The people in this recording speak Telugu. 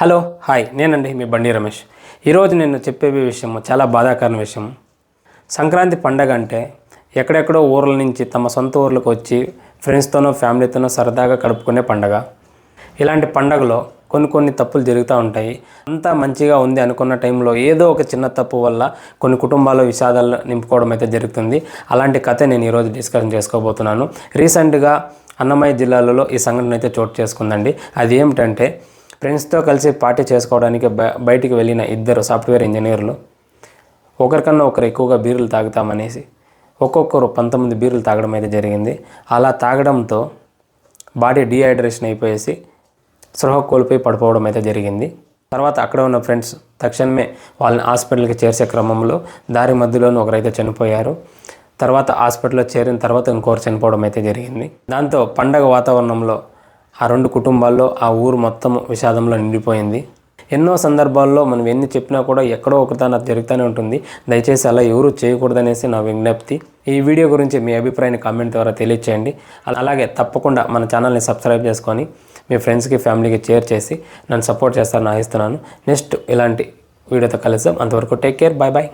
హలో హాయ్ నేనండి మీ బండి రమేష్. ఈరోజు నేను చెప్పే విషయం చాలా బాధాకరణ విషయం. సంక్రాంతి పండగ అంటే ఎక్కడెక్కడో ఊర్ల నుంచి తమ సొంత ఊర్లకు వచ్చి ఫ్రెండ్స్తోనో ఫ్యామిలీతోనో సరదాగా గడుపుకునే పండగ. ఇలాంటి పండగలో కొన్ని కొన్ని తప్పులు జరుగుతూ ఉంటాయి. అంతా మంచిగా ఉంది అనుకున్న టైంలో ఏదో ఒక చిన్న తప్పు వల్ల కొన్ని కుటుంబాల్లో విషాదాలు నింపుకోవడం అయితే జరుగుతుంది. అలాంటి కథ నేను ఈరోజు డిస్కషన్ చేసుకోబోతున్నాను. రీసెంట్గా అన్నమయ్య జిల్లాలలో ఈ సంఘటన అయితే చోటు చేసుకుందండి. అది ఏమిటంటే ఫ్రెండ్స్తో కలిసి పార్టీ చేసుకోవడానికి బ బయటికి వెళ్ళిన ఇద్దరు సాఫ్ట్వేర్ ఇంజనీర్లు ఒకరికన్నా ఒకరు ఎక్కువగా బీర్లు తాగుతామనేసి ఒక్కొక్కరు పంతొమ్మిది బీర్లు తాగడం అయితే జరిగింది. అలా తాగడంతో బాడీ డీహైడ్రేషన్ అయిపోయేసి స్పృహ కోల్పోయి పడిపోవడం అయితే జరిగింది. తర్వాత అక్కడ ఉన్న ఫ్రెండ్స్ తక్షణమే వాళ్ళని హాస్పిటల్కి చేర్చే క్రమంలో దారి మధ్యలోనే ఒకరైతే చనిపోయారు. తర్వాత హాస్పిటల్లో చేరిన తర్వాత ఇంకొకరు చనిపోవడం అయితే జరిగింది. దాంతో పండగ వాతావరణంలో ఆ రెండు కుటుంబాల్లో ఆ ఊరు మొత్తం విషాదంలో నిండిపోయింది. ఎన్నో సందర్భాల్లో మనం ఎన్ని చెప్పినా కూడా ఎక్కడో ఒకదాని అది జరుగుతూనే ఉంటుంది. దయచేసి అలా ఎవరు చేయకూడదనేసి నా విజ్ఞప్తి. ఈ వీడియో గురించి మీ అభిప్రాయాన్ని కామెంట్ ద్వారా తెలియచేయండి. అలా- అలాగే తప్పకుండా మన ఛానల్ని సబ్స్క్రైబ్ చేసుకొని మీ ఫ్రెండ్స్కి ఫ్యామిలీకి షేర్ చేసి నన్ను సపోర్ట్ చేస్తారని ఆశిస్తున్నాను. నెక్స్ట్ ఇలాంటి వీడియోతో కలిసాం అంతవరకు టేక్ కేర్. Bye bye.